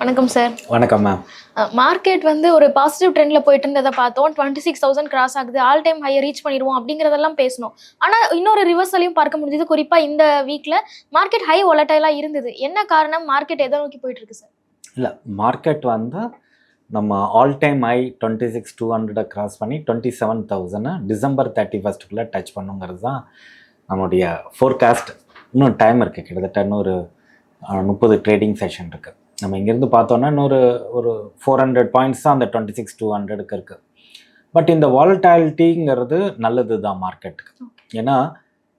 வணக்கம் சார் வணக்கம் ma'am market வந்து ஒரு பாசிட்டிவ் ட்ரெண்ட்ல போயிட்டு இருந்ததை பார்த்தோம். டுவெண்ட்டி சிக்ஸ் தௌசண்ட் கிராஸ் ஆகுது. ஆல் டைம் ஹையை ரீச் பண்ணிடுவோம் அப்படிங்கிறதெல்லாம் பேசணும். ஆனா இன்னொரு ரிவர்சலையும் பார்க்க முடிஞ்சது. குறிப்பா இந்த வீக்ல மார்க்கெட் ஹை ஒலட்டைலா இருந்தது. என்ன காரணம்? மார்க்கெட் எதை நோக்கி போயிட்டு இருக்கு சார் இல்லை மார்க்கெட் வந்து நம்ம all time high twenty six two ஹண்ட்ரடை cross பண்ணி twenty seven thousand December thirty ஃபஸ்ட்டுக்குள்ளே touch பண்ணுங்கிறது தான் நம்மளுடைய ஃபோர்காஸ்ட் இன்னும் டைம் இருக்குது கிட்டத்தட்ட இன்னொரு முப்பது ட்ரேடிங் செஷன் இருக்குது நம்ம இங்கேருந்து பார்த்தோன்னா இன்னொரு ஒரு ஃபோர் ஹண்ட்ரட் பாயிண்ட்ஸ் தான் அந்த டுவெண்ட்டி சிக்ஸ் டூ ஹண்ட்ரடுக்கு இருக்குது பட் இந்த வாலட்டாலிட்டிங்கிறது நல்லது தான் மார்க்கெட்டுக்கு ஏன்னா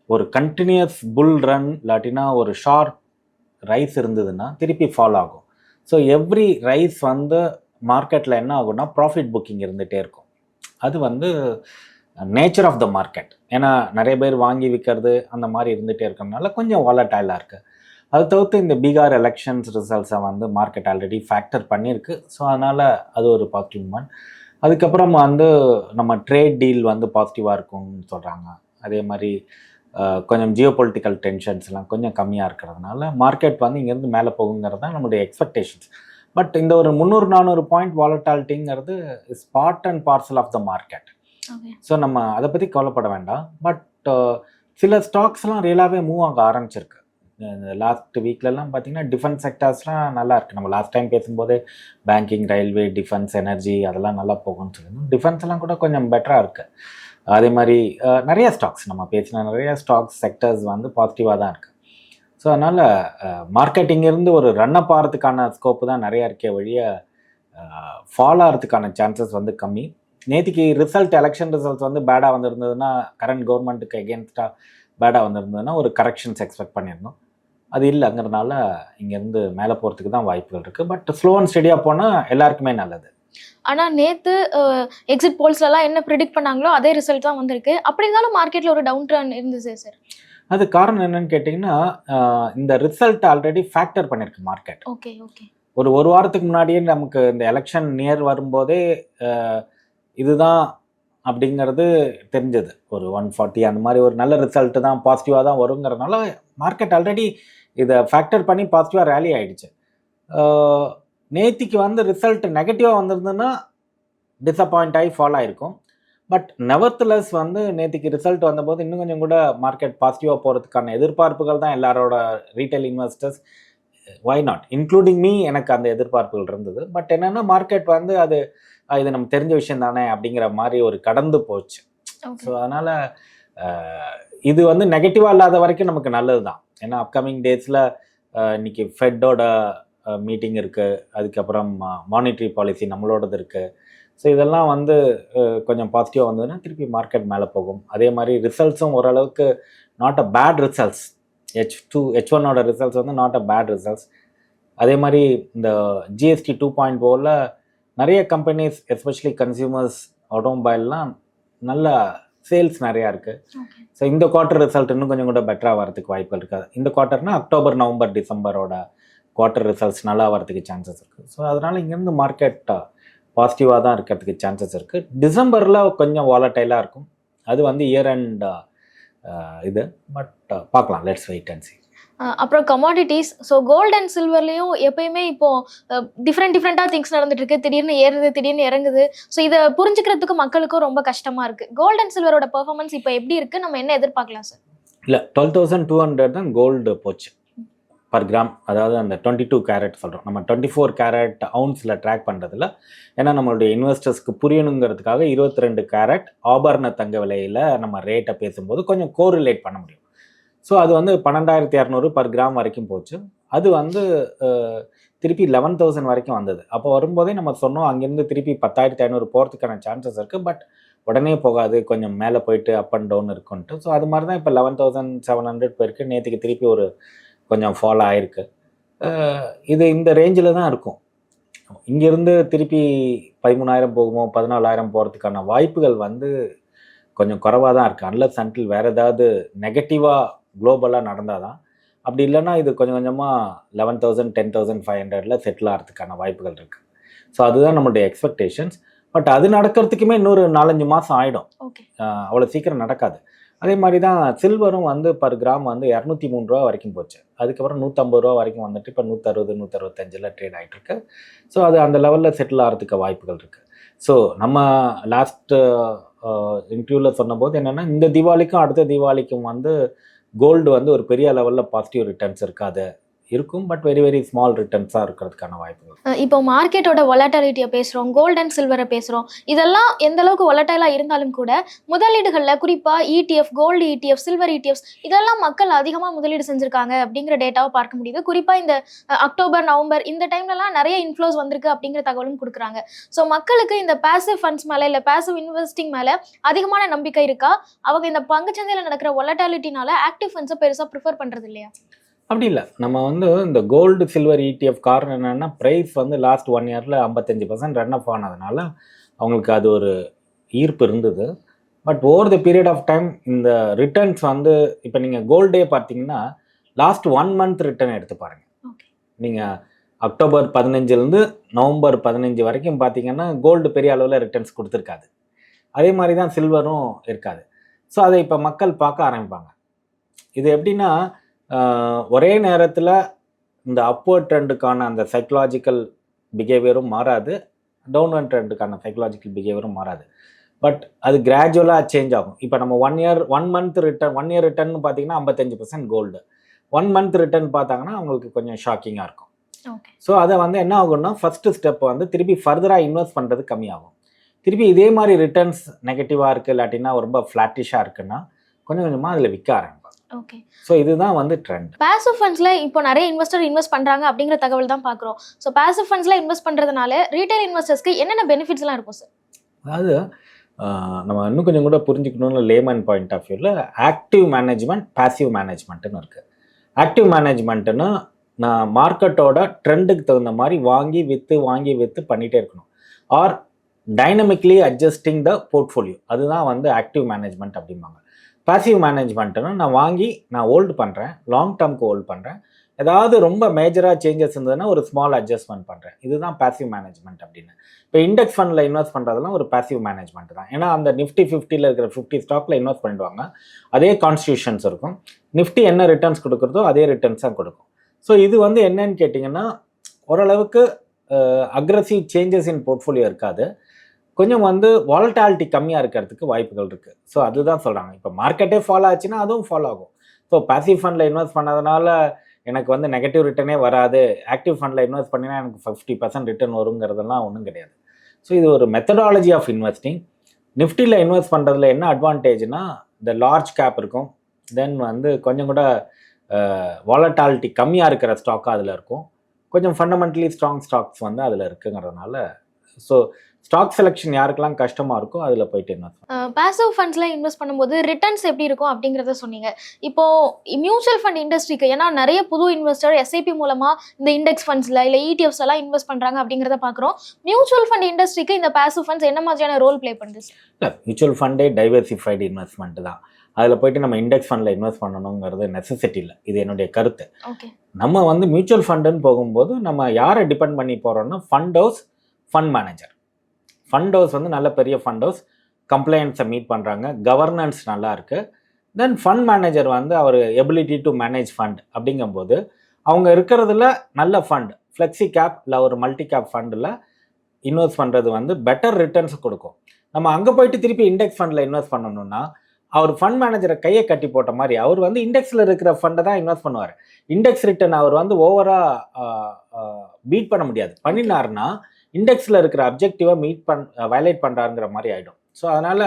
ஒரு கண்டினியூஸ் புல் ரன் இல்லாட்டினா ஒரு ஷார்ட் ரைஸ் இருந்ததுன்னா திருப்பி ஃபாலோ ஆகும். ஸோ எவ்ரி ரைஸ் வந்து மார்க்கெட்டில் என்ன ஆகும்னா ப்ராஃபிட் புக்கிங் இருந்துகிட்டே இருக்கும். அது வந்து நேச்சர் ஆஃப் த மார்க்கெட் ஏன்னா நிறைய பேர் வாங்கி விற்கிறது அந்த மாதிரி இருந்துகிட்டே இருக்கறனால கொஞ்சம் வாலட்டைலாக இருக்குது அது தவிர்த்து இந்த பீகார் எலெக்ஷன்ஸ் ரிசல்ட்ஸை வந்து மார்க்கெட் ஆல்ரெடி ஃபேக்டர் பண்ணியிருக்கு. ஸோ அதனால் அது ஒரு பாசிட்டிவ் மூமெண்ட் அதுக்கப்புறம் வந்து நம்ம ட்ரேட் டீல் வந்து பாசிட்டிவாக இருக்கும்னு சொல்கிறாங்க அதே மாதிரி கொஞ்சம் ஜியோ பொலிட்டிக்கல் டென்ஷன்ஸ்லாம் கொஞ்சம் கம்மியாக இருக்கிறதுனால மார்க்கெட் வந்து இங்கேருந்து மேலே போகுங்கிறது தான் நம்மளுடைய எக்ஸ்பெக்டேஷன்ஸ் பட் இந்த ஒரு முந்நூறு நானூறு point வாலட்டாலிட்டிங்கிறது is part and parcel of the market so நம்ம அதை பற்றி கவலைப்பட வேண்டாம். பட் சில ஸ்டாக்ஸ்லாம் ரியலாகவே மூவ் ஆக ஆரம்பிச்சிருக்கு. இந்த லாஸ்ட் வீக்லலாம் பார்த்தீங்கன்னா டிஃபென்ஸ் செக்டர்ஸ்லாம் நல்லா இருக்குது நம்ம லாஸ்ட் டைம் பேசும்போதே பேங்கிங் ரயில்வே டிஃபென்ஸ் எனர்ஜி அதெல்லாம் நல்லா போகும்னு சொல்லணும் டிஃபென்ஸ் எல்லாம் கூட கொஞ்சம் பெட்டராக இருக்குது அதே மாதிரி நிறைய ஸ்டாக்ஸ் நம்ம பேசின நிறைய ஸ்டாக்ஸ் செக்டர்ஸ் வந்து பாசிட்டிவாக தான் இருக்குது ஸோ அதனால் மார்க்கெட்டிங் இருந்து ஒரு ரன்னப் ஆகிறதுக்கான ஸ்கோப்பு தான் நிறையா இருக்கே வழிய ஃபாலோ ஆகிறதுக்கான சான்சஸ் வந்து கம்மி. நேற்றுக்கு ரிசல்ட் எலெக்ஷன் ரிசல்ட்ஸ் வந்து பேடாக வந்திருந்ததுன்னா கரண்ட் கவர்மெண்ட்டுக்கு எகேன்ஸ்டாக பேடாக வந்திருந்ததுன்னா ஒரு கரெக்ஷன்ஸ் எக்ஸ்பெக்ட் பண்ணியிருந்தோம். அது இல்லைங்கிறதுனால இங்கேருந்து மேலே போகிறதுக்கு தான் வாய்ப்புகள் இருக்குது. பட் ஸ்லோ அண்ட் ஸ்டெடியாக போனால் எல்லாருக்குமே நல்லது. ஆனா நேத்து எக்ஸிட் போல்ஸ்ல எல்லாம் என்ன ப்ரிடிக்ட் பண்ணாங்களோ அதே ரிசல்ட் தான் வந்திருக்கு. அப்படி இருந்தாலும் மார்க்கெட்ல ஒரு டவுன் ட்ரெண்ட் இருந்துச்சு சார் அது காரணம் என்னன்னு கேட்டிங்கன்னா இந்த ரிசல்ட் ஆல்ரெடி ஃபேக்டர் பண்ணியிருக்கு மார்க்கெட் ஓகே ஓகே ஒரு ஒரு வாரத்துக்கு முன்னாடியே நமக்கு இந்த எலெக்ஷன் நியர் வரும்போதே இதுதான் அப்படிங்கிறது தெரிஞ்சது. ஒரு ஒன் ஃபார்ட்டி அந்த மாதிரி ஒரு நல்ல ரிசல்ட் தான் பாசிட்டிவாக தான் வருங்கிறதுனால மார்க்கெட் ஆல்ரெடி இதை ஃபேக்டர் பண்ணி பாசிட்டிவாக ரேலி ஆயிடுச்சு. அஹ், நேத்திக்கு வந்து ரிசல்ட் நெகட்டிவாக வந்திருந்ததுன்னா டிசப்பாயிண்ட் ஆகி ஃபாலோ ஆயிருக்கும். பட் நெவர்த்லெஸ் வந்து நேத்திக்கு ரிசல்ட் வந்தபோது இன்னும் கொஞ்சம் கூட மார்க்கெட் பாசிட்டிவாக போகிறதுக்கான எதிர்பார்ப்புகள் தான் எல்லாரோட retail investors why not including me எனக்கு அந்த எதிர்பார்ப்புகள் இருந்தது. பட் என்னன்னா மார்க்கெட் வந்து அது இது நம்ம தெரிஞ்ச விஷயம் தானே அப்படிங்கிற மாதிரி ஒரு கடந்து போச்சு. ஸோ அதனால் இது வந்து நெகட்டிவாக இல்லாத வரைக்கும் நமக்கு நல்லது தான் ஏன்னா அப்கமிங் டேஸில் இன்றைக்கி ஃபெட்டோட மீட்டிங் இருக்குது அதுக்கப்புறம் மானிட்டரி பாலிசி நம்மளோடது இருக்குது ஸோ இதெல்லாம் வந்து கொஞ்சம் பாசிட்டிவாக வந்ததுன்னா திருப்பி மார்க்கெட் மேலே போகும். அதே மாதிரி ரிசல்ட்ஸும் ஓரளவுக்கு not a bad results H two H ஒன்னோட ரிசல்ட்ஸ் வந்து நாட் அ பேட் ரிசல்ட்ஸ் அதே மாதிரி இந்த ஜிஎஸ்டி டூ பாயிண்ட் ஃபோரில் நிறைய கம்பெனிஸ் எஸ்பெஷலி கன்சியூமர்ஸ் ஆட்டோமொபைல்லாம் நல்ல சேல்ஸ் நிறையா இருக்குது ஸோ இந்த குவார்ட்டர் ரிசல்ட் இன்னும் கொஞ்சம் கூட பெட்டராக வரதுக்கு வாய்ப்புகள் இருக்காது. இந்த குவார்ட்டர்னா அக்டோபர் நவம்பர் டிசம்பரோட குவார்ட்டர் ரிசல்ட்ஸ் நல்லா வரதுக்கு சான்சஸ் இருக்குது ஸோ அதனால் இங்கேருந்து மார்க்கெட் பாசிட்டிவாக தான் இருக்கிறதுக்கு சான்சஸ் இருக்குது டிசம்பரில் கொஞ்சம் வாலட்டைலாக இருக்கும். அது வந்து இயர் அண்ட் இது. பட் பார்க்கலாம். லெட்ஸ் வெயிட் அண்ட் சி அப்புறம் கமாடிட்டிஸ் ஸோ கோல்ட் அண்ட் சில்வர்லேயும் எப்பயுமே இப்போ டிஃப்ரெண்ட் டிஃப்ரெண்ட்டாக திங்ஸ் நடந்துட்டு இருக்கு திடீர்னு ஏறுது திடீர்னு இறங்குது. ஸோ இதை புரிஞ்சுக்கிறதுக்கு மக்களுக்கும் ரொம்ப கஷ்டமா இருக்கு. கோல்ட் அண்ட் சில்வரோட பெர்ஃபார்மன்ஸ் இப்போ எப்படி இருக்கு? நம்ம என்ன எதிர்பார்க்கலாம் சார் இல்லை டுவெல் தௌசண்ட் டூ ஹண்ட்ரட் தான் கோல்டு போச்சு. பர் கிராம் அதாவது அந்த டுவெண்ட்டி டூ கேரட் சொல்கிறோம் நம்ம டுவெண்ட்டி ஃபோர் கேரட் அவுன்ஸில் ட்ராக் பண்ணுறதுல ஏன்னா நம்மளுடைய இன்வெஸ்டர்ஸ்க்கு புரியணுங்கிறதுக்காக இருபத்தி ரெண்டு கேரட் ஆபரண தங்க விலையில் நம்ம ரேட்டை பேசும்போது கொஞ்சம் கோரிலேட் பண்ண முடியும். ஸோ அது வந்து பன்னெண்டாயிரத்தி இரநூறு பர் கிராம் வரைக்கும் போச்சு. அது வந்து திருப்பி லெவன் தௌசண்ட் வரைக்கும் வந்தது. அப்போ வரும்போதே நம்ம சொன்னோம் அங்கேருந்து திருப்பி பத்தாயிரத்தி ஐநூறு போகிறதுக்கான சான்சஸ் இருக்குது பட் உடனே போகாது கொஞ்சம் மேலே போயிட்டு அப் அண்ட் டவுன் இருக்குன்ட்டு. ஸோ அது மாதிரி தான் இப்போ லெவன் தௌசண்ட் செவன் ஹண்ட்ரட் போயிருக்கு நேற்றுக்கு திருப்பி ஒரு கொஞ்சம் ஃபாலோ ஆயிருக்கு. இது இந்த ரேஞ்சில் தான் இருக்கும். இங்கேருந்து திருப்பி பதிமூணாயிரம் போகுமோ பதினாலாயிரம் போகிறதுக்கான வாய்ப்புகள் வந்து கொஞ்சம் குறைவாக தான் இருக்குது அன்லஸ் அன்டில் வேறு ஏதாவது நெகட்டிவாக குளோபலாக நடந்தால் தான் அப்படி இல்லைன்னா இது கொஞ்சம் கொஞ்சமாக eleven thousand ten thousand five ஹண்ட்ரடில் செட்டில் ஆகிறதுக்கான வாய்ப்புகள் இருக்குது ஸோ அதுதான் நம்மளுடைய எக்ஸ்பெக்டேஷன்ஸ் பட் அது நடக்கிறதுக்குமே இன்னொரு நாலஞ்சு மாதம் ஆகிடும் அவ்வளோ சீக்கிரம் நடக்காது. அதே மாதிரி தான் சில்வரும் வந்து பர் கிராம் வந்து இரநூத்தி மூணு ரூபா வரைக்கும் போச்சு. அதுக்கப்புறம் நூற்றம்பது ரூபா வரைக்கும் வந்துட்டு இப்போ நூற்றறுபது நூற்றறுபத்தஞ்சில் ட்ரேட் ஆகிட்டு இருக்கு. ஸோ அது அந்த லெவலில் செட்டில் ஆகிறதுக்கு வாய்ப்புகள் இருக்குது ஸோ நம்ம லாஸ்ட்டு இன்டர்வியூவில் சொன்னபோது என்னென்னா இந்த தீபாவளிக்கும் அடுத்த தீபாவளிக்கும் வந்து கோல்டு வந்து ஒரு பெரிய லெவலில் பாசிட்டிவ் ரிட்டர்ன்ஸ் இருக்காது. இருக்கும் பட் வெரி வெரி ஸ்மால் ரிட்டர்ன்ஸாக இருக்கிறதுக்கான வாய்ப்புகள். இப்போ மார்க்கெட்டோட வொலட்டாலிட்டியை பேசுகிறோம் கோல்ட் அண்ட் சில்வரை பேசுகிறோம் இதெல்லாம் எந்த அளவுக்கு வொலட்டைலாக இருந்தாலும் கூட முதலீடுகளில் குறிப்பாக ETF gold ETF silver ETFs இதெல்லாம் மக்கள் அதிகமாக முதலீடு செஞ்சுருக்காங்க அப்படிங்கிற டேட்டாவை பார்க்க முடியுது. குறிப்பாக இந்த அக்டோபர் நவம்பர் இந்த டைம்லலாம் நிறைய இன்ஃப்ளோஸ் வந்திருக்கு அப்படிங்கிற தகவலும் கொடுக்குறாங்க. ஸோ மக்களுக்கு இந்த பேசிவ் ஃபண்ட்ஸ் மேலே இல்லை பேசிவ் இன்வெஸ்டிங் மேலே அதிகமான நம்பிக்கை இருக்கா? அவங்க இந்த பங்குச்சந்தையில் நடக்கிற வொலட்டாலிட்டினால ஆக்டிவ் ஃபண்ட்ஸை பெருசாக ப்ரிஃபர் பண்ணுறது இல்லையா அப்படி இல்லை. நம்ம வந்து இந்த கோல்டு சில்வர் இடிஎஃப் காரணம் என்னென்னா ப்ரைஸ் வந்து லாஸ்ட் ஒன் இயரில் ஐம்பத்தஞ்சு பர்சன்ட் ரன் அப் ஆனதுனால அவங்களுக்கு அது ஒரு ஈர்ப்பு இருந்தது. But over the period of time இந்த ரிட்டர்ன்ஸ் வந்து இப்போ நீங்கள் கோல்டே பார்த்தீங்கன்னா லாஸ்ட் ஒன் மந்த் ரிட்டர்ன் எடுத்து பாருங்கள். நீங்கள் அக்டோபர் பதினஞ்சுலேருந்து நவம்பர் பதினஞ்சு வரைக்கும் பார்த்தீங்கன்னா கோல்டு பெரிய அளவில் ரிட்டர்ன்ஸ் கொடுத்துருக்காது. அதே மாதிரி தான் சில்வரும் இருக்காது. ஸோ அதை இப்போ மக்கள் பார்க்க ஆரம்பிப்பாங்க. இது எப்படின்னா ஒரே நேரத்தில் இந்த அப்வர்ட் ட்ரெண்டுக்கான அந்த சைக்கலாஜிக்கல் பிஹேவியரும் மாறாது டவுன்வர்ட் ட்ரெண்டுக்கான சைக்கலாஜிக்கல் பிஹேவியரும் மாறாது. பட் அது கிராஜுவலாக சேஞ்ச் ஆகும். இப்போ நம்ம one year one month return one year return பார்த்தீங்கன்னா ஐம்பத்தஞ்சு percent gold one month return பார்த்தாங்கன்னா அவங்களுக்கு கொஞ்சம் ஷாக்கிங்காக இருக்கும். ஸோ அதை வந்து என்ன ஆகும்னா ஃபஸ்ட்டு ஸ்டெப் வந்து திருப்பி ஃபர்தராக இன்வெஸ்ட் பண்ணுறது கம்மியாகும். திருப்பி இதே மாதிரி ரிட்டர்ன்ஸ் நெகட்டிவாக இருக்குது இல்லாட்டினா ரொம்ப ஃப்ளாட்டிஷாக இருக்குன்னா கொஞ்சம் கொஞ்சமாக அதில் விற்க ஆரம்பிப்பாங்க ஓகே. ஸோ இதுதான் வந்து ட்ரெண்ட் பேசிவ் ஃபண்ட்ஸில் இப்போ நிறைய இன்வெஸ்டர் இன்வெஸ்ட் பண்ணுறாங்க அப்படிங்கிற தகவல் தான் பார்க்குறோம். ஸோ பேசிவ் ஃபண்ட்ஸில் இன்வெஸ்ட் பண்ணுறதுனால ரீட்டைல் இன்வெஸ்டர்ஸ்க்கு என்னென்ன பெனிஃபிட்ஸ்லாம் இருக்கும் சார் அதாவது நம்ம இன்னும் கொஞ்சம் கூட புரிஞ்சுக்கணும்னு லேமன் பாயிண்ட் ஆஃப் வியூவில் ஆக்டிவ் மேனேஜ்மெண்ட் பாசிவ் மேனேஜ்மெண்ட்டுன்னு இருக்குது ஆக்டிவ் மேனேஜ்மெண்ட்டுன்னா நான் மார்க்கெட்டோட ட்ரெண்டுக்கு தகுந்த மாதிரி வாங்கி விற்று வாங்கி விற்று பண்ணிகிட்டே இருக்கணும். Or dynamically adjusting the portfolio அதுதான் வந்து ஆக்டிவ் மேனேஜ்மெண்ட் அப்படிம்பாங்க. பாசிவ் மேனேஜ்மெண்ட்டுன்னா நான் வாங்கி நான் ஹோல்டு பண்ணுறேன் லாங் டேர்ம்க்கு ஹோல்டு பண்ணுறேன் ஏதாவது ரொம்ப மேஜராக சேஞ்சஸ் இருந்ததுன்னா ஒரு ஸ்மால் அட்ஜஸ்ட்மெண்ட் பண்ணுறேன் இதுதான் பாசிவ் மேனேஜ்மெண்ட் அப்படின்னு. இப்போ இண்டெக்ஸ் ஃபண்டில் இன்வெஸ்ட் பண்ணுறதுலாம் ஒரு பாசிவ் மேனேஜ்மெண்ட் தான். ஏன்னா அந்த நிஃப்டி ஃபிஃப்டியில் இருக்கிற ஃபிஃப்டி ஸ்டாக்கில் இன்வெஸ்ட் பண்ணிடுவாங்க. அதே கான்ஸ்டியூஷன்ஸ் இருக்கும். நிஃப்டி என்ன ரிட்டர்ன்ஸ் கொடுக்குறதோ அதே ரிட்டர்ன்ஸ் தான் கொடுக்கும். ஸோ இது வந்து என்னன்னு கேட்டிங்கன்னா ஓரளவுக்கு அக்ரஸிவ் சேஞ்சஸ் இன் போர்ட்ஃபோலியோ இருக்காது. கொஞ்சம் வந்து வாலட்டாலிட்டி கம்மியாக இருக்கிறதுக்கு வாய்ப்புகள் இருக்குது ஸோ அதுதான் சொல்கிறாங்க இப்போ மார்க்கெட்டே ஃபாலோ ஆச்சுன்னா அதுவும் ஃபாலோ ஆகும். ஸோ பாசிவ் ஃபண்டில் இன்வெஸ்ட் பண்ணதுனால எனக்கு வந்து நெகட்டிவ் ரிட்டர்னே வராது. ஆக்டிவ் ஃபண்டில் இன்வெஸ்ட் பண்ணினா எனக்கு ஃபிஃப்டி பர்சன்ட் ரிட்டர்ன் வருங்கிறதெல்லாம் ஒன்றும் கிடையாது. ஸோ இது ஒரு மெத்தடாலஜி ஆஃப் இன்வெஸ்டிங் நிஃப்டியில் இன்வெஸ்ட் பண்ணுறதுல என்ன அட்வான்டேஜ்னா இந்த லார்ஜ் கேப் இருக்கும். தென் வந்து கொஞ்சம் கூட வாலட்டாலிட்டி கம்மியாக இருக்கிற ஸ்டாக்காக அதில் இருக்கும். கொஞ்சம் ஃபண்டமெண்டலி ஸ்ட்ராங் ஸ்டாக்ஸ் வந்து அதில் இருக்குங்கிறதுனால ஸோ ஸ்டாக் செலெக்ஷன் யாருக்கெல்லாம் கஷ்டமாக இருக்கோ அதில் போயிட்டு இன்வெஸ்ட் பேசிவ் ஃபண்ட்ஸ்ல இன்வெஸ்ட் பண்ணும்போது ரிட்டர்ன்ஸ் எப்படி இருக்கும் அப்படிங்கிறத சொன்னீங்க. இப்போ மியூச்சுவல் ஃபண்ட் இண்டஸ்ட்ரிக்கு ஏன்னா நிறைய புது இன்வெஸ்டர் எஸ்ஐபி மூலமா இந்த இண்டெக்ஸ் ஃபண்ட்ஸ்ல இல்ல இடிஎஃப்ஸ் எல்லாம் இன்வெஸ்ட் பண்றாங்க அப்படிங்கிறத பாக்குறோம். மியூச்சுவல் ஃபண்ட் இண்டஸ்ட்ரிக்கு இந்த பேசிவ் ஃபண்ட்ஸ் என்ன மாதிரியான ரோல் ப்ளே பண்ணுது? இல்லை மியூச்சுவல் ஃபண்டே டைவர்சிஃபைடு இன்வெஸ்ட்மெண்ட் தான். அதில் போயிட்டு நம்ம இண்டெக்ஸ் ஃபண்டில் இன்வெஸ்ட் பண்ணணுங்கிறது நெசசிட்டி இல்லை. இது என்னுடைய கருத்து. ஓகே. நம்ம வந்து மியூச்சுவல் ஃபண்டுன்னு போகும்போது நம்ம யாரை டிபெண்ட் பண்ணி போகிறோம்னா fund house fund manager fund house வந்து நல்ல பெரிய ஃபண்ட் ஹவுஸ் கம்ப்ளைண்ட்ஸை மீட் பண்ணுறாங்க கவர்னன்ஸ் நல்லா இருக்குது தென் ஃபண்ட் மேனேஜர் வந்து அவர் எபிலிட்டி டு மேனேஜ் ஃபண்ட் அப்படிங்கும்போது அவங்க இருக்கிறதுல நல்ல ஃபண்ட் ஃப்ளெக்ஸி கேப் இல்லை ஒரு மல்டி கேப் ஃபண்டில் இன்வெஸ்ட் பண்ணுறது வந்து பெட்டர் ரிட்டர்ன்ஸ் கொடுக்கும். நம்ம அங்கே போயிட்டு திருப்பி இண்டெக்ஸ் ஃபண்டில் இன்வெஸ்ட் பண்ணணும்னா அவர் ஃபண்ட் மேனேஜரை கையை கட்டி போட்ட மாதிரி அவர் வந்து இண்டெக்ஸில் இருக்கிற ஃபண்டை தான் இன்வெஸ்ட் பண்ணுவார். இண்டெக்ஸ் ரிட்டர்ன் அவர் வந்து ஓவராக பீட் பண்ண முடியாது. பண்ணினார்னா இண்டெக்ஸில் இருக்கிற அப்ஜெக்டிவை மீட் பண் வயலேட் பண்ணுறாருங்கிற மாதிரி ஆகிடும் ஸோ அதனால்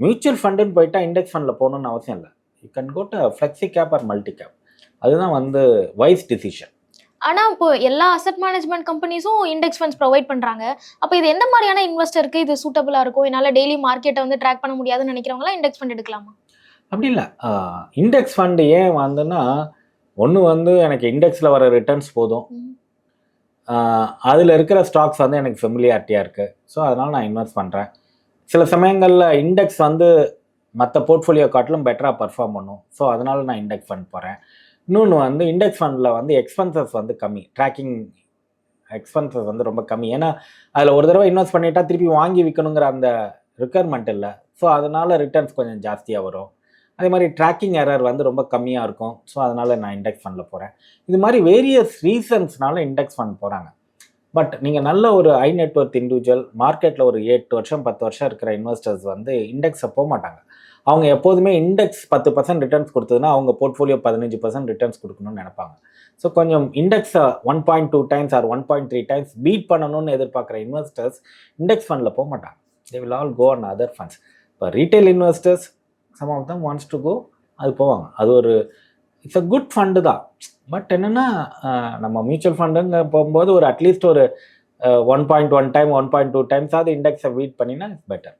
மியூச்சுவல் ஃபண்டுன்னு போயிட்டா இண்டெக்ஸ் ஃபண்டில் போகணுன்னு அவசியம் இல்லை. You can go to flexi cap or multi cap அதுதான் வந்து வைஸ் டிசிஷன் ஆனா இப்போ எல்லா அசெட் மேனேஜ்மெண்ட் கம்பெனிஸும் இண்டெக்ஸ் ஃபண்ட்ஸ் ப்ரொவைட் பண்றாங்க. அப்போ இது எந்த மாதிரியான இன்வெஸ்டருக்கு இது சூட்டபிளா இருக்கும் என்னால டெய்லி மார்க்கெட்டை வந்து ட்ராக் பண்ண முடியாதுன்னு நினைக்கிறவங்களாம் இண்டெக்ஸ் ஃபண்ட் எடுக்கலாமா? அப்படி இல்லை. இண்டெக்ஸ் ஃபண்டு ஏன் வந்துன்னா ஒன்று வந்து எனக்கு இண்டெக்ஸில் வர ரிட்டர்ன்ஸ் போதும். அதில் இருக்கிற ஸ்டாக்ஸ் வந்து எனக்கு ஃபெமிலியாரிட்டியாக இருக்குது ஸோ அதனால் நான் இன்வெஸ்ட் பண்ணுறேன் சில சமயங்களில் இண்டெக்ஸ் வந்து மற்ற போர்ட்ஃபோலியோ காட்டிலும் பெட்டராக பர்ஃபார்ம் பண்ணும். ஸோ அதனால் நான் இண்டெக்ஸ் ஃபண்ட் போகிறேன் இன்னொன்று வந்து இண்டெக்ஸ் ஃபண்டில் வந்து எக்ஸ்பென்சஸ் வந்து கம்மி. ட்ராக்கிங் எக்ஸ்பென்சஸ் வந்து ரொம்ப கம்மி. ஏன்னா அதில் ஒரு தடவை இன்வெஸ்ட் பண்ணிட்டா திருப்பி வாங்கி விற்கணுங்கிற அந்த ரிக்குயர்மெண்ட் இல்லை. ஸோ அதனால் ரிட்டர்ன்ஸ் கொஞ்சம் ஜாஸ்தியாக வரும். அதே மாதிரி ட்ராக்கிங் எரர் வந்து ரொம்ப கம்மியாக இருக்கும். ஸோ அதனால் நான் இண்டெக்ஸ் ஃபண்டில் போகிறேன் இது மாதிரி வேரியஸ் ரீசன்ஸ்னால இண்டெக்ஸ் ஃபண்ட் போகிறாங்க பட் நீங்கள் நல்ல ஒரு ஐ நெட்ஒர்க் இண்டிவிஜுவல் மார்க்கெட்டில் ஒரு எட்டு வருஷம் பத்து வருஷம் இருக்கிற இன்வெஸ்டர்ஸ் வந்து இண்டெக்ஸை போக மாட்டாங்க. அவங்க எப்போதுமே இண்டெக்ஸ் பத்து பர்சன்ட் ரிட்டர்ன்ஸ் கொடுத்ததுன்னா அவங்க போர்ட்ஃபோலியோ பதினஞ்சு பர்சன்ட் ரிட்டர்ன்ஸ் கொடுக்கணும்னு நினைப்பாங்க. ஸோ கொஞ்சம் இண்டெக்ஸை one point two times or one point three times beat பண்ணணும்னு எதிர்பார்க்குற இன்வெஸ்டர்ஸ் இண்டெக்ஸ் ஃபண்டில் போக மாட்டாங்க. They will all go another funds இப்போ retail investors some of them wants to go அது போவாங்க. அது ஒரு இட்ஸ் அ குட் ஃபண்டு தான். பட் என்னென்னா நம்ம மியூச்சுவல் ஃபண்டுங்க போகும்போது ஒரு அட்லீஸ்ட் ஒரு one point one time one point two times அது இண்டெக்ஸை வீட் பண்ணினா இட்ஸ் பெட்டர்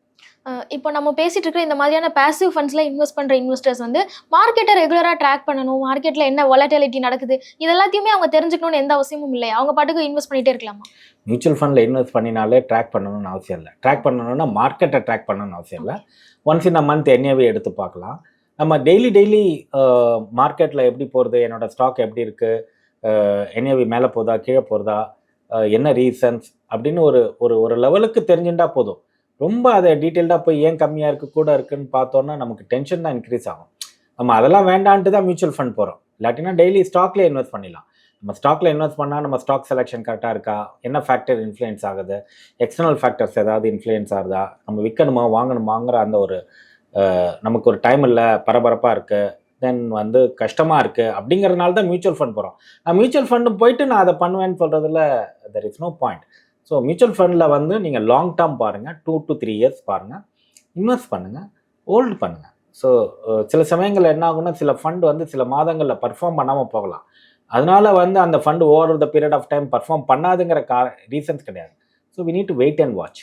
இப்போ நம்ம பேசிட்டு இருக்கிற இந்த மாதிரியான பாசிவ் ஃபண்ட்ஸ்ல இன்வெஸ்ட் பண்ற இன்வெஸ்டர்ஸ் வந்து மார்க்கெட்டை ரெகுலரா ட்ராக் பண்ணணும் மார்க்கெட்ல என்ன வாலட்டிலிட்டி நடக்குது இது எல்லாத்தையுமே அவங்க தெரிஞ்சுக்கணும்னு எந்த அவசியமும் இல்லை. அவங்க பாட்டுக்கு இன்வெஸ்ட் பண்ணிட்டே இருக்கலாமா? மியூச்சுவல் ஃபண்டில் இன்வெஸ்ட் பண்ணினாலே ட்ராக் பண்ணணும்னு அவசியம் இல்லை. ட்ராக் பண்ணணும்னா மார்க்கெட்டை ட்ராக் பண்ணணும்னு அவசியம் இல்லை. Once in a month NAV எடுத்து பார்க்கலாம். நம்ம டெய்லி டெய்லி மார்க்கெட்டில் எப்படி போகிறது என்னோட ஸ்டாக் எப்படி இருக்குது என்ஏவி மேலே போதா கீழே போகிறதா என்ன ரீசன்ஸ் அப்படின்னு ஒரு ஒரு ஒரு லெவலுக்கு தெரிஞ்சுட்டா போதும். ரொம்ப அதை டீட்டெயில்டாக போய் ஏன் கம்மியாக இருக்குது கூட இருக்குன்னு பார்த்தோன்னா நமக்கு டென்ஷன் தான் இன்க்ரீஸ் ஆகும். நம்ம அதெல்லாம் வேண்டான்ட்டு தான் மியூச்சுவல் ஃபண்ட் போகிறோம் இல்லாட்டினா டெய்லி ஸ்டாக்லேயே இன்வெஸ்ட் பண்ணிடலாம். நம்ம ஸ்டாக்ல இன்வெஸ்ட் பண்ணால் நம்ம ஸ்டாக் செலெக்ஷன் கரெக்டாக இருக்கா? என்ன ஃபேக்டர் இன்ஃப்ளூயன்ஸ் ஆகுது? எக்ஸ்டர்னல் ஃபேக்டர்ஸ் ஏதாவது இன்ஃப்ளூயன்ஸ் ஆகுதா? நம்ம விற்கணுமா வாங்கணுமாங்கிற அந்த ஒரு நமக்கு ஒரு டைம் இல்லை பரபரப்பாக இருக்குது தென் வந்து கஷ்டமாக இருக்குது அப்படிங்கிறதுனால தான் மியூச்சுவல் ஃபண்ட் போகிறோம் நான் மியூச்சுவல் ஃபண்டு போயிட்டு நான் அதை பண்ணுவேன்னு சொல்கிறதுல there is no point so mutual ஃபண்டில் வந்து நீங்கள் லாங் டேர்ம் பாருங்கள் டூ டு த்ரீ இயர்ஸ் பாருங்கள் இன்வெஸ்ட் பண்ணுங்கள் ஹோல்டு பண்ணுங்கள் ஸோ சில சமயங்கள் என்ன ஆகும்னா சில ஃபண்ட் வந்து சில மாதங்களில் பர்ஃபார்ம் பண்ணாமல் போகலாம். அதனால வந்து அந்த fund over the period of time perform பண்ணாதுங்கிற கா ரீசன்ஸ் கிடையாது. So we need to wait and watch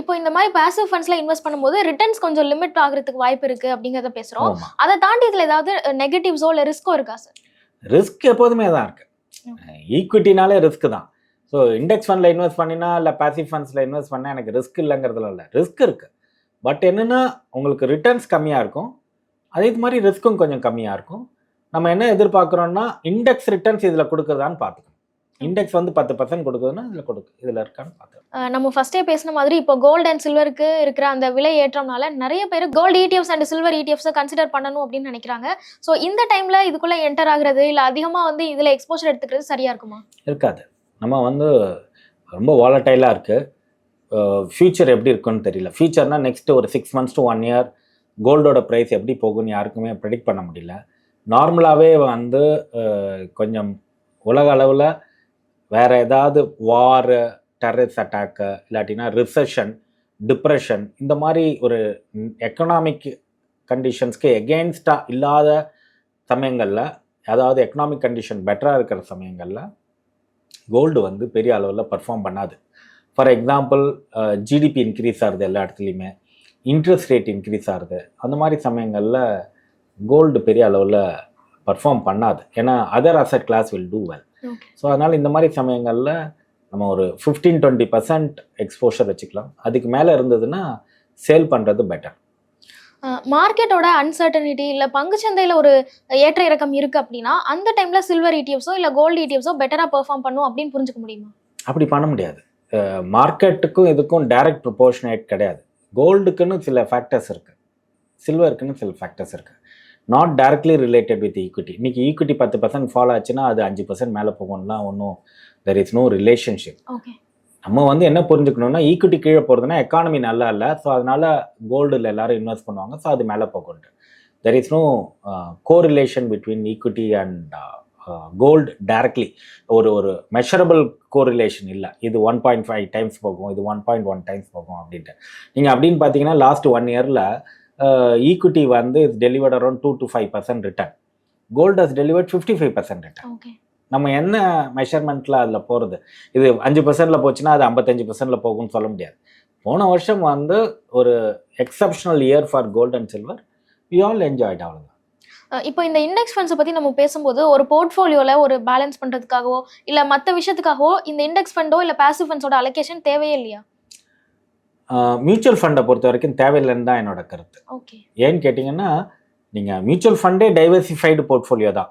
இப்போ இந்த மாதிரி பாசிவ் ஃபண்ட்ஸ்ல இன்வெஸ்ட் பண்ணும்போது ரிட்டர்ன்ஸ் கொஞ்சம் லிமிட் ஆகிறதுக்கு வாய்ப்பு இருக்கு அப்படிங்கறத பேசுறோம். அதை தாண்டி இதுல ஏதாவது நெகட்டிவ்ஸோ இல்ல ரிஸ்கோ இருக்கா சார் ரிஸ்க் எப்போதுமே தான் இருக்கு. ஈக்விட்டினாலே ரிஸ்க் தான். ஸோ இண்டெக்ஸ் ஃபண்டில் இன்வெஸ்ட் பண்ணினா இல்லை பாசிவ் ஃபண்ட்ஸில் இன்வெஸ்ட் பண்ணால் எனக்கு ரிஸ்க் இல்லைங்கிறதுல இல்லை. ரிஸ்க் இருக்குது பட் என்னென்னா உங்களுக்கு ரிட்டர்ன்ஸ் கம்மியாக இருக்கும். அதே மாதிரி ரிஸ்க்கும் கொஞ்சம் கம்மியாக இருக்கும். நம்ம என்ன எதிர்பார்க்குறோம்னா இண்டெக்ஸ் ரிட்டர்ன்ஸ் இதில் கொடுக்குறதான்னு பார்த்துக்கணும். இண்டெக்ஸ் வந்து பத்து பர்சன்ட் கொடுக்குதுன்னா இதில் கொடுக்கு இதில் இருக்கான்னு பார்த்துக்கணும். நம்ம ஃபர்ஸ்டே பேசின மாதிரி இப்போ கோல்டு அண்ட் சில்வருக்கு இருக்கிற அந்த விலை ஏற்றம்னால நிறைய பேர் கோல்டு இடிஎஃப்ஸ் அண்ட் சில்வர் இடிஎஃப்ஸை கன்சிடர் பண்ணணும் அப்படின்னு நினைக்கிறாங்க. ஸோ இந்த டைம்ல இதுக்குள்ள என்டர் ஆகுறது இல்ல அதிகமா வந்து இதுல எக்ஸ்போஷர் எடுத்துக்கிறது சரியா இருக்குமா? இருக்காது. நம்ம வந்து ரொம்ப வாலட்டைலாக இருக்குது ஃப்யூச்சர் எப்படி இருக்குன்னு தெரியல. ஃப்யூச்சர்னால் நெக்ஸ்ட்டு ஒரு six months to one year கோல்டோட price எப்படி போகும்னு யாருக்குமே ப்ரெடிக்ட் பண்ண முடியல. நார்மலாகவே வந்து கொஞ்சம் உலக அளவில் வேறு ஏதாவது வார் டெரரிஸ்ட் அட்டாக்கு இல்லாட்டினா ரிசெஷன் டிப்ரெஷன் இந்த மாதிரி ஒரு எக்கனாமிக் கண்டிஷன்ஸ்க்கு எகெயின்ஸ்டாக இல்லாத சமயங்களில் அதாவது எக்கனாமிக் கண்டிஷன் பெட்டராக இருக்கிற சமயங்களில் கோல்டு வந்து பெரிய அளவில் பர்ஃபார்ம் பண்ணாது. ஃபார் எக்ஸாம்பிள் ஜிடிபி இன்க்ரீஸ் ஆகுது எல்லா இடத்துலையுமே. இன்ட்ரெஸ்ட் ரேட் இன்க்ரீஸ் ஆகுது. அந்த மாதிரி சமயங்களில் கோல்டு பெரிய அளவில் பர்ஃபார்ம் பண்ணாது. ஏன்னா other asset class will do well. So அதனால் இந்த மாதிரி சமயங்களில் நம்ம ஒரு ஃபிஃப்டீன் டுவெண்ட்டி பர்சன்ட் எக்ஸ்போஷர் வச்சுக்கலாம். அதுக்கு மேலே இருந்ததுன்னா சேல் பண்ணுறது பெட்டர் மார்க்கெட்டோட அன்சர்டனிட்டி இல்ல பங்குச்சந்தையில ஒரு ஏற்ற இறக்கம் இருக்கு அப்படின்னா அந்த டைம்ல சில்வர் இடிஎஃப்ஸோ இல்ல கோல்டு இடிஎஃப்ஸோ பெட்டரா பெர்ஃபார்ம் பண்ணும் அப்படின்னு புரிஞ்சுக்க முடியுமா? அப்படி பண்ண முடியாது. மார்க்கெட்டுக்கும் இதுக்கும் டைரக்ட் ப்ரொபோர்ஷனேட் கிடையாது. கோல்டுக்குன்னு சில ஃபேக்டர்ஸ் இருக்குது சில்வருக்குன்னு சில ஃபேக்டர்ஸ் இருக்குது not directly related with equity இன்னைக்கு ஈக்விட்டி பத்து பர்சன்ட் ஃபாலோ ஆச்சுன்னா அது அஞ்சு பர்சன்ட் மேலே போகும்லாம் ஒன்றும் there is no relationship okay நம்ம வந்து என்ன புரிஞ்சுக்கணும்னா ஈக்விட்டி கீழே போகிறதுனா எக்கானமி நல்லா இல்லை. ஸோ அதனால கோல்டில் எல்லாரும் இன்வெஸ்ட் பண்ணுவாங்க. ஸோ அது மேலே போகும்ட்டு. There is no correlation between equity and gold directly ஒரு ஒரு மெஷரபிள் கோரிலேஷன் இல்லை. இது ஒன் பாயிண்ட் ஃபைவ் டைம்ஸ் போகும். இது ஒன் பாயிண்ட் ஒன் டைம்ஸ் போகும் அப்படின்ட்டு. நீங்கள் அப்படின்னு பார்த்தீங்கன்னா லாஸ்ட் ஒன் இயரில் ஈக்விட்டி வந்து is delivered around two to five percent return gold has delivered fifty five percent return நம்ம என்ன மெஷர்மெண்ட்டில் அதில் போகிறது இது அஞ்சு பர்சன்டில் போச்சுன்னா அது ஐம்பத்தஞ்சு பர்சன்டில் போகும்னு சொல்ல முடியாது. போன வருஷம் வந்து ஒரு exceptional year for gold and silver we all enjoyed அவ்வளோதான் இப்போ இந்த இண்டெக்ஸ் ஃபண்ட்ஸை பத்தி நம்ம பேசும்போது ஒரு போர்ட்ஃபோலியோல ஒரு பேலன்ஸ் பண்றதுக்காகவோ இல்ல மத்த விஷயத்துக்காகவோ இந்த இண்டெக்ஸ் ஃபண்டோ இல்ல பாசிவ் ஃபண்ட்ஸோட அலோகேஷன் தேவையே இல்லையா? மியூச்சுவல் ஃபண்டை பொறுத்த வரைக்கும் தேவையில்லைன்னு தான் என்னோட கருத்து. ஓகே. ஏன்னு கேட்டிங்கன்னா நீங்கள் மியூச்சுவல் ஃபண்டே டைவர்சிஃபைடு போர்ட்ஃபோலியோ தான்.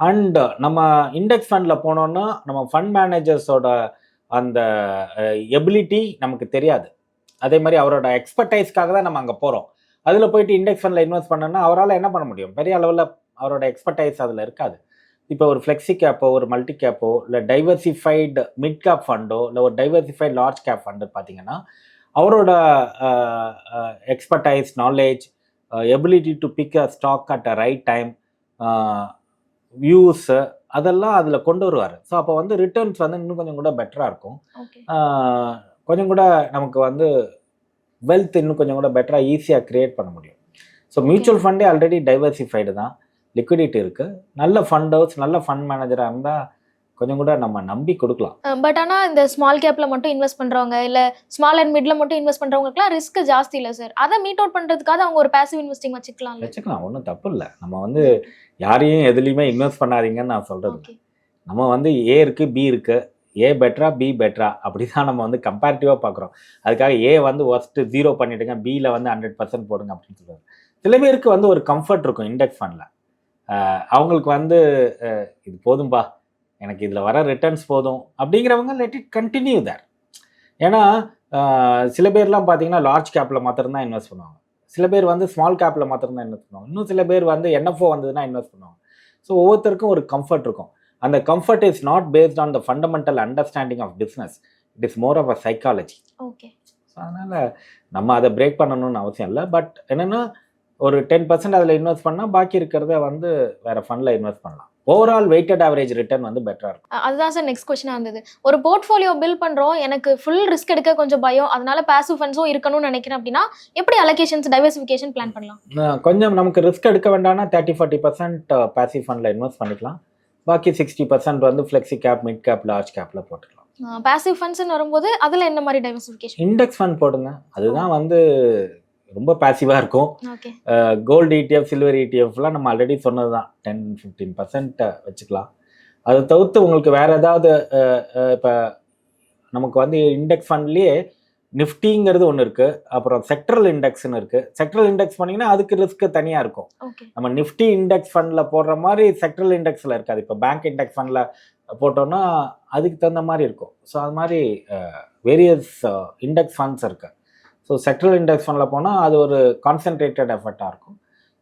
அண்ட் நம்ம இண்டெக்ஸ் ஃபண்டில் போனோன்னா நம்ம ஃபண்ட் மேனேஜர்ஸோட அந்த எபிலிட்டி நமக்கு தெரியாது. அதே மாதிரி அவரோட எக்ஸ்பர்டைஸ்க்காக தான் நம்ம அங்கே போகிறோம் அதில் போயிட்டு இண்டெக்ஸ் ஃபண்டில் இன்வெஸ்ட் பண்ணோன்னா அவரால் என்ன பண்ண முடியும்? பெரிய அளவில் அவரோட எக்ஸ்பர்டைஸ் அதில் இருக்காது. இப்போ ஒரு ஃப்ளெக்ஸி கேப்போ ஒரு மல்டி கேப்போ இல்லை டைவர்சிஃபைடு மிட் கேப் ஃபண்டோ இல்லை ஒரு டைவர்சிஃபைடு லார்ஜ் கேப் ஃபண்டு பார்த்தீங்கன்னா அவரோட expertise knowledge ability to pick a stock at a right time views அதெல்லாம் அதில் கொண்டு வருவார். ஸோ அப்போ வந்து ரிட்டர்ன்ஸ் வந்து இன்னும் கொஞ்சம் கூட பெட்டராக இருக்கும். கொஞ்சம் கூட நமக்கு வந்து வெல்த் இன்னும் கொஞ்சம் கூட பெட்டராக ஈஸியாக க்ரியேட் பண்ண முடியும். ஸோ மியூச்சுவல் ஃபண்டே ஆல்ரெடி டைவர்சிஃபைடு தான். லிக்விடிட்டி இருக்குது நல்ல ஃபண்ட் ஹவுஸ் நல்ல ஃபண்ட் மேனேஜராக இருந்தால் கொஞ்சம் கூட நம்ம நம்பி கொடுக்கலாம். பட் ஆனா இந்த ஸ்மால் கேப்ல மட்டும் இன்வெஸ்ட் பண்றவங்க இல்ல ஸ்மால் அண்ட் மிட்ல மட்டும் இன்வெஸ்ட் பண்றவங்களுக்குலாம் ரிஸ்க் ஜாஸ்தி இல்ல சார் அதை மீட் அவுட் பண்றதுக்காக அவங்க ஒரு பாசிவ் இன்வெஸ்டிங் வச்சுக்கலாம் வச்சுக்கலாம் ஒன்றும் தப்பு இல்லை. நம்ம வந்து யாரையும் எதுலேயுமே இன்வெஸ்ட் பண்ணாதீங்கன்னு நான் சொல்கிறது நம்ம வந்து ஏ இருக்குது பி இருக்குது ஏ பெட்டரா பி பெட்டரா அப்படி தான் நம்ம வந்து கம்பேரிட்டிவாக பார்க்குறோம். அதுக்காக ஏ வந்து ஒஸ்ட்டு ஜீரோ பண்ணிவிடுங்க பியில் வந்து ஹண்ட்ரட் பர்சன்ட் போடுங்க அப்படின்னு சொல்லுவாங்க. சில பேருக்கு வந்து ஒரு கம்ஃபர்ட் இருக்கும் இண்டெக்ஸ் ஃபண்டில் அவங்களுக்கு வந்து இது போதும்பா. எனக்கு இதில் வர ரிட்டர்ன்ஸ் போதும். அப்படிங்கிறவங்க லெட் இட் கண்டினியூ தேர் ஏன்னா சில பேர்லாம் பார்த்தீங்கன்னா லார்ஜ் கேப்பில் மாத்திரம்தான் இன்வெஸ்ட் பண்ணுவாங்க. சில பேர் வந்து ஸ்மால் கேப்பில் மாத்திரம்தான் இன்வெஸ்ட் பண்ணுவாங்க. இன்னும் சில பேர் வந்து என்எஃப்ஓ வந்ததுன்னா இன்வெஸ்ட் பண்ணுவாங்க. ஸோ ஒவ்வொருத்தருக்கும் ஒரு கம்ஃபர்ட் இருக்கும். அந்த comfort is not based on the fundamental understanding of business it is more of a psychology okay so அதனால் நம்ம அதை பிரேக் பண்ணணும்னு அவசியம் இல்லை. பட் என்னென்னா ஒரு டென் பர்சன்ட் அதில் இன்வெஸ்ட் பண்ணால் பாக்கி இருக்கிறத வந்து வேறு ஃபண்டில் இன்வெஸ்ட் பண்ணலாம். ஓவரால் வெயிட்டட் ஆவரேஜ் ரிட்டர்ன் வந்து பெட்டராக இருக்கும். அதுதான் சார் நெக்ஸ்ட் கொஸ்டினா இருந்தது. ஒரு போர்ட்ஃபோலியோ பில் பண்றோம் எனக்கு ஃபுல் ரிஸ்க் எடுக்க கொஞ்சம் பயம் அதனால பாசிவ் ஃபண்ட்ஸும் இருக்கணும்னு நினைக்கிறேன் அப்படின்னா எப்படி அலோகேஷன்ஸ் டைவர்சிஃபிகேஷன் பிளான் பண்ணலாம்? கொஞ்சம் நமக்கு ரிஸ்க் எடுக்க வேண்டாம்னா தேர்ட்டி ஃபார்ட்டி பர்சன்ட் பேசிவ் ஃபண்டில் இன்வெஸ்ட் பண்ணிக்கலாம். பாக்கி சிக்ஸ்டி பர்சன்ட் வந்து flexi cap mid cap large கேப்பில் போட்டுக்கலாம். பாசிவ் ஃபண்ட்ஸ்னு வரும்போது அதுல என்ன மாதிரி டைவர்சிஃபிகேஷன் இண்டெக்ஸ் ஃபண்ட் போடுங்க. அதுதான் வந்து ரொம்ப பேசிவாக இருக்கும். கோல்டு இடிஎஃப் சில்வர் இடிஎஃப்லாம் நம்ம ஆல்ரெடி சொன்னது தான் டென் ஃபிஃப்டீன் பர்சன்ட் வச்சுக்கலாம். அதை தவிர்த்து உங்களுக்கு வேறு ஏதாவது இப்போ நமக்கு வந்து இண்டெக்ஸ் ஃபண்ட்லேயே நிஃப்டிங்கிறது ஒன்று இருக்குது அப்புறம் செக்ட்ரல் இண்டெக்ஸ்னு இருக்குது செக்ட்ரல் இண்டெக்ஸ் பண்ணிங்கன்னா அதுக்கு ரிஸ்க் தனியாக இருக்கும். நம்ம நிஃப்டி இண்டெக்ஸ் ஃபண்டில் போடுற மாதிரி செக்ட்ரல் இண்டெக்ஸில் இருக்காது. இப்போ பேங்க் இண்டெக்ஸ் ஃபண்டில் போட்டோன்னா அதுக்கு தகுந்த மாதிரி இருக்கும். ஸோ அது மாதிரி வேரியஸ் இண்டெக்ஸ் ஃபண்ட்ஸ் இருக்கு. ஸோ செக்ட்ரல் இண்டெக்ஸ் ஃபண்டில் போனால் அது ஒரு கான்சென்ட்ரேட்டட் எஃபர்ட்டாக இருக்கும்.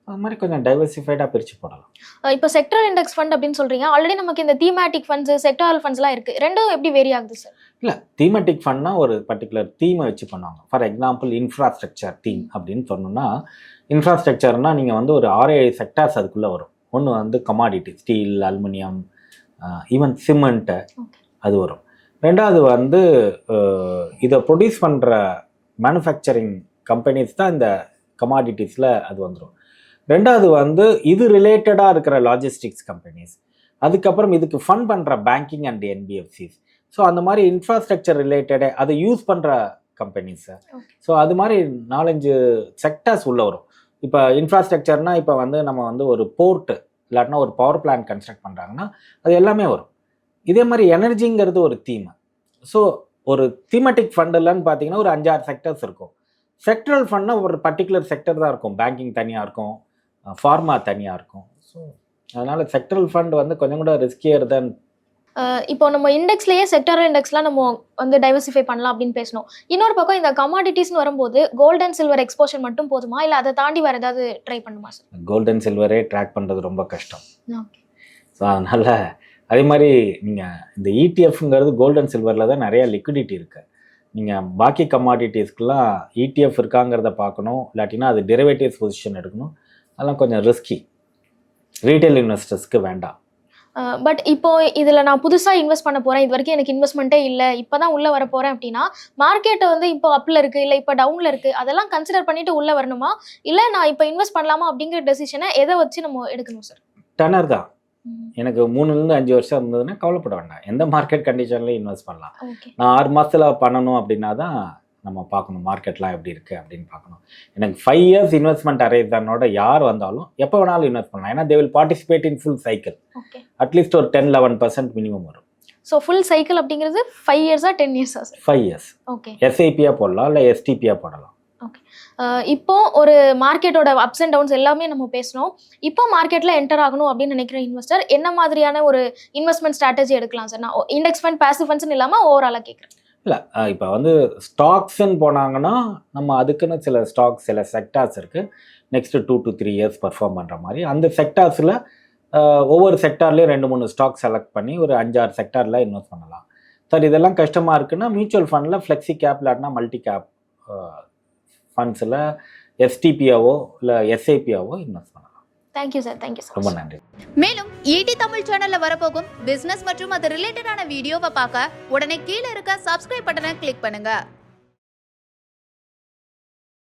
அது மாதிரி கொஞ்சம் டைவர்சிஃபைடாக பிரித்து போடலாம். இப்போ செக்டர் இண்டெக்ஸ் ஃபண்ட் அப்படின்னு சொல்றீங்க. ஆல்ரெடி நமக்கு இந்த தீமேட்டிக் ஃபண்ட்ஸ் செக்டாரல் ஃபண்ட்ஸ்லாம் இருக்கு. ரெண்டும் எப்படி வேரி ஆகுது சார் இல்லை தீமெட்டிக் ஃபண்ட்னா ஒரு பர்டிகுலர் தீமை வச்சு பண்ணுவாங்க. ஃபார் எக்ஸாம்பிள் இன்ஃப்ராஸ்ட்ரக்சர் தீம் அப்படின்னு சொன்னோம்னா இன்ஃப்ராஸ்ட்ரக்சர்னா நீங்கள் வந்து ஒரு ஆறு ஏழு செக்டார்ஸ் அதுக்குள்ளே வரும். ஒன்று வந்து commodity steel aluminium even cement. அது வரும். ரெண்டாவது வந்து இதை ப்ரொடியூஸ் பண்ணுற மேனுஃபேக்சரிங் கம்பெனிஸ் தான் இந்த கமாடிட்டிஸில் அது வந்துடும் ரெண்டாவது வந்து இது ரிலேட்டடாக இருக்கிற லாஜிஸ்டிக்ஸ் கம்பெனிஸ் அதுக்கப்புறம் இதுக்கு ஃபண்ட் பண்ணுற பேங்கிங் அண்ட் என்பிஎஃப்சிஸ் ஸோ அந்த மாதிரி இன்ஃப்ராஸ்ட்ரக்சர் ரிலேட்டடு அதை யூஸ் பண்ணுற கம்பெனிஸு Okay. ஸோ அது மாதிரி நாலஞ்சு செக்டர்ஸ் உள்ள வரும். இப்போ இன்ஃப்ராஸ்ட்ரக்சர்னா இப்போ வந்து நம்ம வந்து ஒரு போர்ட்டு இல்லாட்டினா ஒரு பவர் பிளான்ட் கன்ஸ்ட்ரக்ட் பண்ணுறாங்கன்னா அது எல்லாமே வரும். இதே மாதிரி எனர்ஜிங்கிறது ஒரு தீம் ஸோ ஒரு தீமெட்டிக் ஃபண்டுலன்னு பார்த்தீங்கன்னா ஒரு அஞ்சாறு செக்டர்ஸ் இருக்கும். செக்டரல் ஃபண்ட்னா ஒரு பர்டிகுலர் செக்டர் தான் இருக்கும். பேங்கிங் தனியாக இருக்கும். ஃபார்மா தனியாக இருக்கும். ஸோ அதனால் செக்டரல் ஃபண்ட் வந்து கொஞ்சம் கூட ரிஸ்கியர் தான் இப்போ நம்ம இண்டெக்ஸ்லயே செக்டரல் இண்டெக்ஸ்லாம் நம்ம வந்து டைவர்சிஃபை பண்ணலாம் அப்படின்னு பேசணும் இன்னொரு பக்கம் இந்த கமாடிட்டிஸ்னு வரும்போது கோல்ட் அண்ட் சில்வர் எக்ஸ்போஷர் மட்டும் போதுமா? இல்லை அதை தாண்டி வேற ஏதாவது ட்ரை பண்ணுமா சார் கோல்டன் சில்வரே ட்ராக் பண்ணுறது ரொம்ப கஷ்டம். ஸோ அதனால் அதே மாதிரி நீங்கள் இந்த E இடிஎஃப்ங்கிறது கோல்டன் சில்வரில் தான் நிறைய லிக்விடிட்டி இருக்குது நீங்கள் பாக்கி கமாடிட்டிஸ்க்கெலாம் இடிஎஃப் இருக்காங்கிறத பார்க்கணும் இல்லாட்டினா அது டெரிவேட்டிவ்ஸ் பொசிஷன் எடுக்கணும். அதெல்லாம் கொஞ்சம் ரிஸ்கி ரீட்டைல் இன்வெஸ்டர்ஸ்க்கு வேண்டாம். பட் இப்போ இதுல நான் புதுசா இன்வெஸ்ட் பண்ண போறேன். இது வரைக்கும் எனக்கு இன்வெஸ்ட்மெண்ட்டே இல்லை. இப்பதான் உள்ள வர போறேன் அப்படின்னா மார்க்கெட் வந்து இப்போ அப்ல இருக்கு இல்ல இப்போ டவுன்ல இருக்கு அதெல்லாம் கன்சிடர் பண்ணிட்டு உள்ள வரணுமா? இல்ல நான் இப்போ இன்வெஸ்ட் பண்ணலாமா அப்படிங்கிற டெசிஷனை எதை வச்சு நம்ம எடுக்கணும் சார் டனர் தான். எனக்கு மூணுலேருந்து அஞ்சு வருஷம் இருந்ததுன்னா கவலைப்பட வேண்டாம். எந்த மார்க்கெட் கண்டிஷன்லையும் இன்வெஸ்ட் பண்ணலாம். நான் ஆறு மாதத்தில் பண்ணணும் அப்படின்னா தான் நம்ம பார்க்கணும் மார்க்கெட்லாம் எப்படி இருக்குது அப்படின்னு பார்க்கணும். எனக்கு ஃபைவ் இயர்ஸ் இன்வெஸ்ட்மெண்ட் அரேஞ்சனோட யார் வந்தாலும் எப்போ வேணாலும் இன்வெஸ்ட் பண்ணலாம். ஏன்னா they will participate in full cycle at least ஒரு டென் லெவன் பர்சன்ட் மினிமம் வரும். ஸோ ஃபுல் சைக்கிள் அப்படிங்கிறது ஃபைவ் இயர்ஸா டென் இயர்ஸா ஃபைவ் இயர்ஸ் ஓகே. எஸ்ஐபியாக போடலாம் இல்லை எஸ்டிபியாக போடலாம். Uh, இப்போ ஒரு மார்க்கெட்டோட அப்ஸ் அண்ட் டவுன்ஸ் எல்லாமே நம்ம பேசணும் இப்போ மார்க்கெட்ல என்டர் ஆகணும் அப்படின்னு நினைக்கிற இன்வெஸ்டர் என்ன மாதிரியான ஒரு இன்வெஸ்ட்மெண்ட் ஸ்ட்ராட்டஜி எடுக்கலாம் சார் நான் இண்டெக்ஸ் ஃபண்ட் பேசிவ் ஃபண்ட்ஸ்னு இல்லாம ஓவராலா கேட்குறேன் இல்லை இப்போ வந்து ஸ்டாக்ஸ்ன்னு போனாங்கன்னா நம்ம அதுக்குன்னு சில ஸ்டாக்ஸ் சில செக்டார்ஸ் இருக்குது next two to three years perform பண்ணுற மாதிரி. அந்த செக்டார்ஸில் ஒவ்வொரு செக்டார்லேயும் ரெண்டு மூணு ஸ்டாக் செலக்ட் பண்ணி ஒரு அஞ்சாறு செக்டாரில் இன்வெஸ்ட் பண்ணலாம். சார் இதெல்லாம் கஷ்டமாக இருக்குன்னா மியூச்சுவல் ஃபண்டில் ஃப்ளெக்ஸி கேப் இல்லாட்டினா மல்டி கேப் ஃபண்ட்ஸில் எஸ்டிபியாவோ இல்லை எஸ்ஐபியாவோ இன்வெஸ்ட் பண்ணலாம். Thank you sir thank you sir ரொம்ப நன்றி. மேலும் ஈடி தமிழ் சேனல்ல வரப்போகும் பிசினஸ் மற்றும் அது ரிலேட்டடான வீடியோவை பார்க்க உடனே கீழே இருக்க சப்ஸ்கிரைப் பட்டனை கிளிக் பண்ணுங்க.